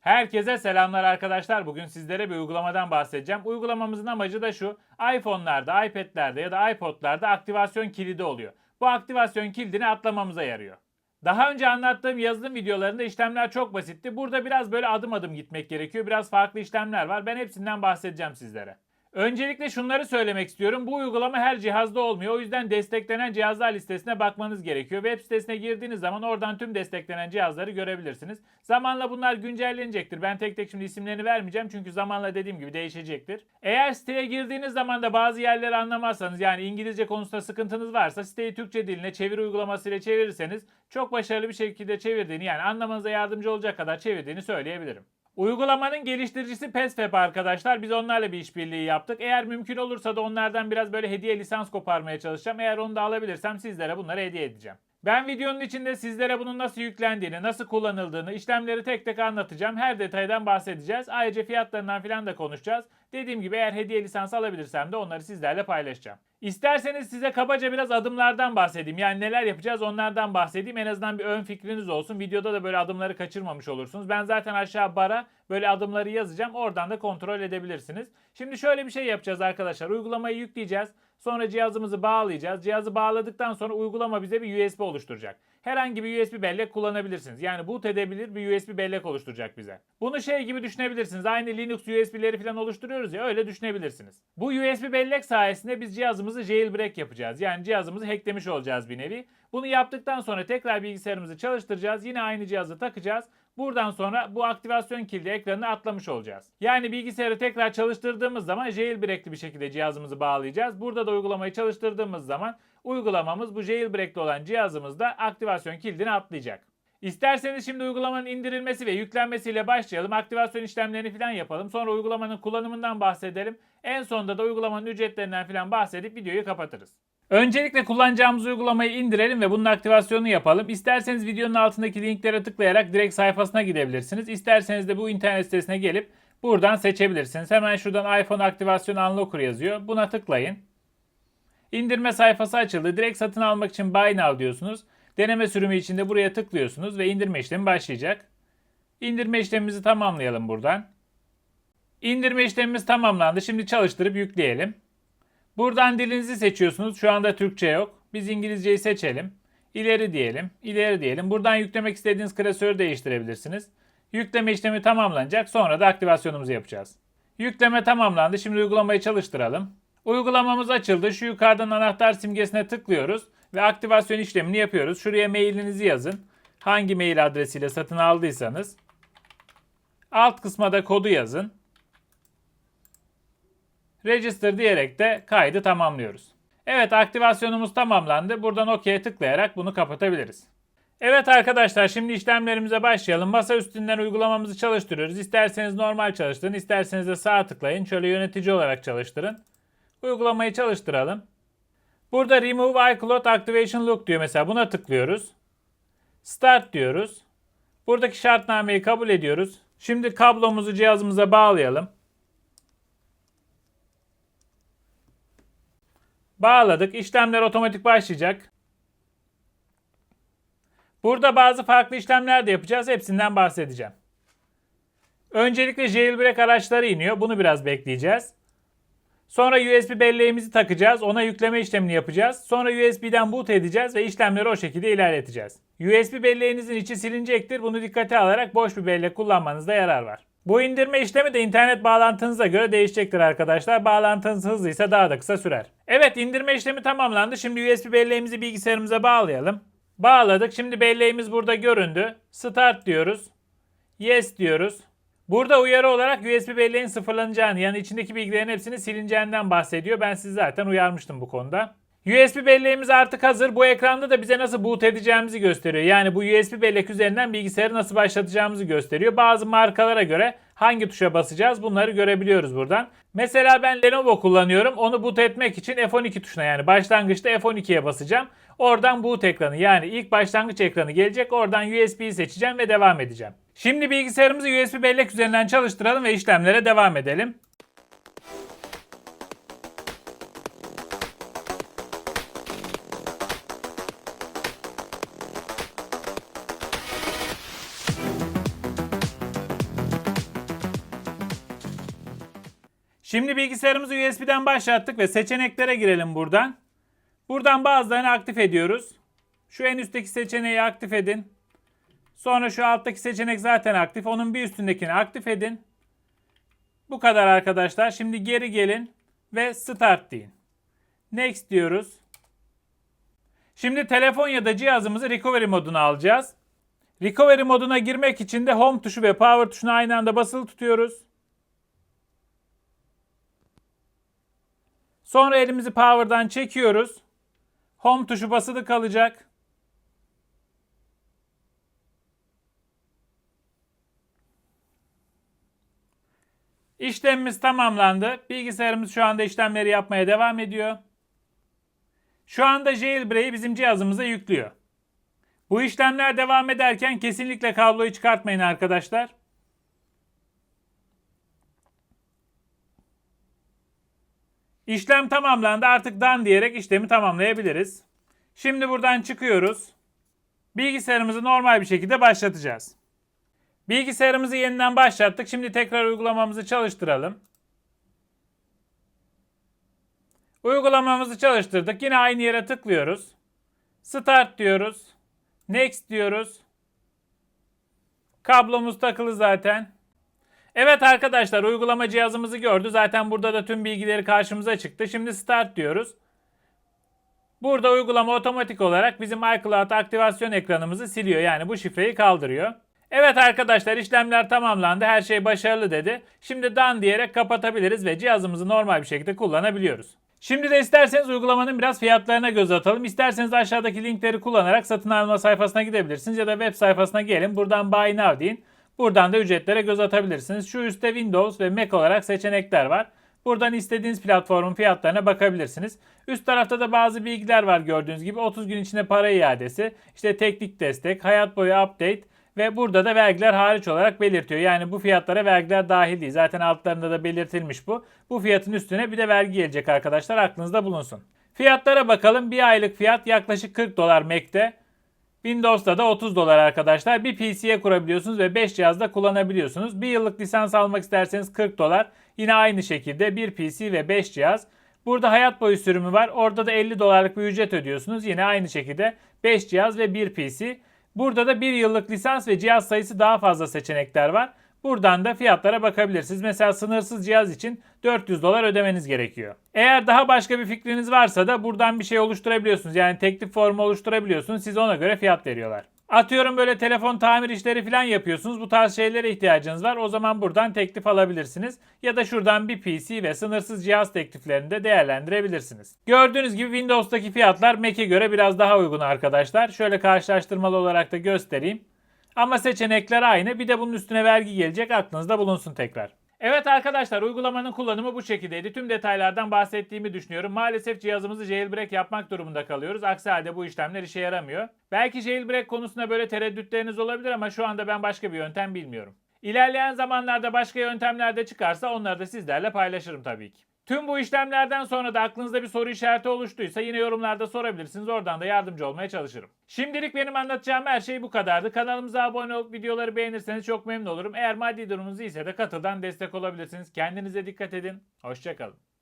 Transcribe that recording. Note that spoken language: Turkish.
Herkese selamlar arkadaşlar. Bugün sizlere bir uygulamadan bahsedeceğim. Uygulamamızın amacı da şu. iPhone'larda, iPad'lerde ya da iPod'larda aktivasyon kilidi oluyor. Bu aktivasyon kilidini atlamamıza yarıyor. Daha önce anlattığım yazılım videolarında işlemler çok basitti. Burada biraz böyle adım adım gitmek gerekiyor. Biraz farklı işlemler var. Ben hepsinden bahsedeceğim sizlere. Öncelikle şunları söylemek istiyorum. Bu uygulama her cihazda olmuyor. O yüzden desteklenen cihazlar listesine bakmanız gerekiyor. Web sitesine girdiğiniz zaman oradan tüm desteklenen cihazları görebilirsiniz. Zamanla bunlar güncellenecektir. Ben tek tek şimdi isimlerini vermeyeceğim çünkü zamanla dediğim gibi değişecektir. Eğer siteye girdiğiniz zaman da bazı yerleri anlamazsanız yani İngilizce konusunda sıkıntınız varsa siteyi Türkçe diline çevir uygulamasıyla çevirirseniz çok başarılı bir şekilde çevirdiğini yani anlamanıza yardımcı olacak kadar çevirdiğini söyleyebilirim. Uygulamanın geliştiricisi PESFEP arkadaşlar. Biz onlarla bir işbirliği yaptık. Eğer mümkün olursa da onlardan biraz böyle hediye lisans koparmaya çalışacağım. Eğer onu da alabilirsem sizlere bunları hediye edeceğim. Ben videonun içinde sizlere bunun nasıl yüklendiğini, nasıl kullanıldığını, işlemleri tek tek anlatacağım. Her detaydan bahsedeceğiz. Ayrıca fiyatlarından falan da konuşacağız. Dediğim gibi eğer hediye lisansı alabilirsem de onları sizlerle paylaşacağım. İsterseniz size kabaca biraz adımlardan bahsedeyim. Yani neler yapacağız onlardan bahsedeyim. En azından bir ön fikriniz olsun. Videoda da böyle adımları kaçırmamış olursunuz. Ben zaten aşağı bara böyle adımları yazacağım. Oradan da kontrol edebilirsiniz. Şimdi şöyle bir şey yapacağız arkadaşlar. Uygulamayı yükleyeceğiz. Sonra cihazımızı bağlayacağız. Cihazı bağladıktan sonra uygulama bize bir USB oluşturacak. Herhangi bir USB bellek kullanabilirsiniz. Yani boot edebilir bir USB bellek oluşturacak bize. Bunu şey gibi düşünebilirsiniz. Aynı Linux USB'leri falan oluşturuyoruz ya öyle düşünebilirsiniz. Bu USB bellek sayesinde biz cihazımızı jailbreak yapacağız. Yani cihazımızı hacklemiş olacağız bir nevi. Bunu yaptıktan sonra tekrar bilgisayarımızı çalıştıracağız. Yine aynı cihazı takacağız. Buradan sonra bu aktivasyon kilidi ekranını atlamış olacağız. Yani bilgisayarı tekrar çalıştırdığımız zaman jailbreak'li bir şekilde cihazımızı bağlayacağız. Burada da uygulamayı çalıştırdığımız zaman uygulamamız bu jailbreak'li olan cihazımızda aktivasyon kilidini atlayacak. İsterseniz şimdi uygulamanın indirilmesi ve yüklenmesiyle başlayalım. Aktivasyon işlemlerini falan yapalım. Sonra uygulamanın kullanımından bahsedelim. En sonunda da uygulamanın ücretlerinden falan bahsedip videoyu kapatırız. Öncelikle kullanacağımız uygulamayı indirelim ve bunun aktivasyonunu yapalım. İsterseniz videonun altındaki linklere tıklayarak direkt sayfasına gidebilirsiniz. İsterseniz de bu internet sitesine gelip buradan seçebilirsiniz. Hemen şuradan iPhone aktivasyon unlocker yazıyor. Buna tıklayın. İndirme sayfası açıldı. Direkt satın almak için Buy Now diyorsunuz. Deneme sürümü için de buraya tıklıyorsunuz ve indirme işlemi başlayacak. İndirme işlemimizi tamamlayalım buradan. İndirme işlemimiz tamamlandı. Şimdi çalıştırıp yükleyelim. Buradan dilinizi seçiyorsunuz. Şu anda Türkçe yok. Biz İngilizceyi seçelim. İleri diyelim. İleri diyelim. Buradan yüklemek istediğiniz klasörü değiştirebilirsiniz. Yükleme işlemi tamamlanacak. Sonra da aktivasyonumuzu yapacağız. Yükleme tamamlandı. Şimdi uygulamayı çalıştıralım. Uygulamamız açıldı. Şu yukarıdan anahtar simgesine tıklıyoruz ve aktivasyon işlemini yapıyoruz. Şuraya mailinizi yazın. Hangi mail adresiyle satın aldıysanız. Alt kısma da kodu yazın. Register diyerek de kaydı tamamlıyoruz. Evet aktivasyonumuz tamamlandı. Buradan OK'ye tıklayarak bunu kapatabiliriz. Evet arkadaşlar şimdi işlemlerimize başlayalım. Masa üstünden uygulamamızı çalıştırıyoruz. İsterseniz normal çalıştırın, isterseniz de sağ tıklayın. Şöyle yönetici olarak çalıştırın. Uygulamayı çalıştıralım. Burada Remove iCloud Activation Look diyor mesela. Buna tıklıyoruz. Start diyoruz. Buradaki şartnameyi kabul ediyoruz. Şimdi kablomuzu cihazımıza bağlayalım. Bağladık. İşlemler otomatik başlayacak. Burada bazı farklı işlemler de yapacağız. Hepsinden bahsedeceğim. Öncelikle jailbreak araçları iniyor. Bunu biraz bekleyeceğiz. Sonra USB belleğimizi takacağız. Ona yükleme işlemini yapacağız. Sonra USB'den boot edeceğiz ve işlemleri o şekilde ilerleteceğiz. USB belleğinizin içi silinecektir. Bunu dikkate alarak boş bir bellek kullanmanızda yarar var. Bu indirme işlemi de internet bağlantınıza göre değişecektir arkadaşlar. Bağlantınız hızlıysa daha da kısa sürer. Evet indirme işlemi tamamlandı. Şimdi USB belleğimizi bilgisayarımıza bağlayalım. Bağladık. Şimdi belleğimiz burada göründü. Start diyoruz. Yes diyoruz. Burada uyarı olarak USB belleğin sıfırlanacağını yani içindeki bilgilerin hepsini silineceğinden bahsediyor. Ben sizi zaten uyarmıştım bu konuda. USB belleğimiz artık hazır. Bu ekranda da bize nasıl boot edeceğimizi gösteriyor. Yani bu USB bellek üzerinden bilgisayarı nasıl başlatacağımızı gösteriyor. Bazı markalara göre hangi tuşa basacağız bunları görebiliyoruz buradan. Mesela ben Lenovo kullanıyorum. Onu boot etmek için F12 tuşuna yani başlangıçta F12'ye basacağım. Oradan boot ekranı yani ilk başlangıç ekranı gelecek. Oradan USB'yi seçeceğim ve devam edeceğim. Şimdi bilgisayarımızı USB bellek üzerinden çalıştıralım ve işlemlere devam edelim. Şimdi bilgisayarımızı USB'den başlattık ve seçeneklere girelim buradan. Buradan bazılarını aktif ediyoruz. Şu en üstteki seçeneği aktif edin. Sonra şu alttaki seçenek zaten aktif. Onun bir üstündekini aktif edin. Bu kadar arkadaşlar. Şimdi geri gelin ve start deyin. Next diyoruz. Şimdi telefon ya da cihazımızı recovery moduna alacağız. Recovery moduna girmek için de home tuşu ve power tuşunu aynı anda basılı tutuyoruz. Sonra elimizi power'dan çekiyoruz. Home tuşu basılı kalacak. İşlemimiz tamamlandı. Bilgisayarımız şu anda işlemleri yapmaya devam ediyor. Şu anda jailbreak'i bizim cihazımıza yüklüyor. Bu işlemler devam ederken kesinlikle kabloyu çıkartmayın arkadaşlar. İşlem tamamlandı. Artık done diyerek işlemi tamamlayabiliriz. Şimdi buradan çıkıyoruz. Bilgisayarımızı normal bir şekilde başlatacağız. Bilgisayarımızı yeniden başlattık. Şimdi tekrar uygulamamızı çalıştıralım. Uygulamamızı çalıştırdık. Yine aynı yere tıklıyoruz. Start diyoruz. Next diyoruz. Kablomuz takılı zaten. Evet arkadaşlar uygulama cihazımızı gördü. Zaten burada da tüm bilgileri karşımıza çıktı. Şimdi start diyoruz. Burada uygulama otomatik olarak bizim iCloud aktivasyon ekranımızı siliyor. Yani bu şifreyi kaldırıyor. Evet arkadaşlar işlemler tamamlandı. Her şey başarılı dedi. Şimdi done diyerek kapatabiliriz ve cihazımızı normal bir şekilde kullanabiliyoruz. Şimdi de isterseniz uygulamanın biraz fiyatlarına göz atalım. İsterseniz aşağıdaki linkleri kullanarak satın alma sayfasına gidebilirsiniz ya da web sayfasına gelin. Buradan Buy Now deyin. Buradan da ücretlere göz atabilirsiniz. Şu üstte Windows ve Mac olarak seçenekler var. Buradan istediğiniz platformun fiyatlarına bakabilirsiniz. Üst tarafta da bazı bilgiler var gördüğünüz gibi. 30 gün içinde para iadesi, işte teknik destek, hayat boyu update ve burada da vergiler hariç olarak belirtiyor. Yani bu fiyatlara vergiler dahil değil. Zaten altlarında da belirtilmiş bu. Bu fiyatın üstüne bir de vergi gelecek arkadaşlar. Aklınızda bulunsun. Fiyatlara bakalım. Bir aylık fiyat yaklaşık 40 dolar Mac'te. Windows'ta da 30 dolar arkadaşlar. Bir PC'ye kurabiliyorsunuz ve 5 cihazda kullanabiliyorsunuz. Bir yıllık lisans almak isterseniz 40 dolar. Yine aynı şekilde bir PC ve 5 cihaz. Burada hayat boyu sürümü var. Orada da 50 dolarlık bir ücret ödüyorsunuz. Yine aynı şekilde 5 cihaz ve 1 PC. Burada da 1 yıllık lisans ve cihaz sayısı daha fazla seçenekler var. Buradan da fiyatlara bakabilirsiniz. Mesela sınırsız cihaz için 400 dolar ödemeniz gerekiyor. Eğer daha başka bir fikriniz varsa da buradan bir şey oluşturabiliyorsunuz. Yani teklif formu oluşturabiliyorsunuz. Size ona göre fiyat veriyorlar. Atıyorum böyle telefon tamir işleri falan yapıyorsunuz. Bu tarz şeylere ihtiyacınız var. O zaman buradan teklif alabilirsiniz. Ya da şuradan bir PC ve sınırsız cihaz tekliflerini de değerlendirebilirsiniz. Gördüğünüz gibi Windows'taki fiyatlar Mac'e göre biraz daha uygun arkadaşlar. Şöyle karşılaştırmalı olarak da göstereyim. Ama seçenekler aynı. Bir de bunun üstüne vergi gelecek. Aklınızda bulunsun tekrar. Evet arkadaşlar uygulamanın kullanımı bu şekildeydi. Tüm detaylardan bahsettiğimi düşünüyorum. Maalesef cihazımızı jailbreak yapmak durumunda kalıyoruz. Aksi halde bu işlemler işe yaramıyor. Belki jailbreak konusunda böyle tereddütleriniz olabilir ama şu anda ben başka bir yöntem bilmiyorum. İlerleyen zamanlarda başka yöntemler de çıkarsa onları da sizlerle paylaşırım tabii ki. Tüm bu işlemlerden sonra da aklınızda bir soru işareti oluştuysa yine yorumlarda sorabilirsiniz. Oradan da yardımcı olmaya çalışırım. Şimdilik benim anlatacağım her şey bu kadardı. Kanalımıza abone olup videoları beğenirseniz çok memnun olurum. Eğer maddi durumunuz iyiyse de katıldan destek olabilirsiniz. Kendinize dikkat edin. Hoşçakalın.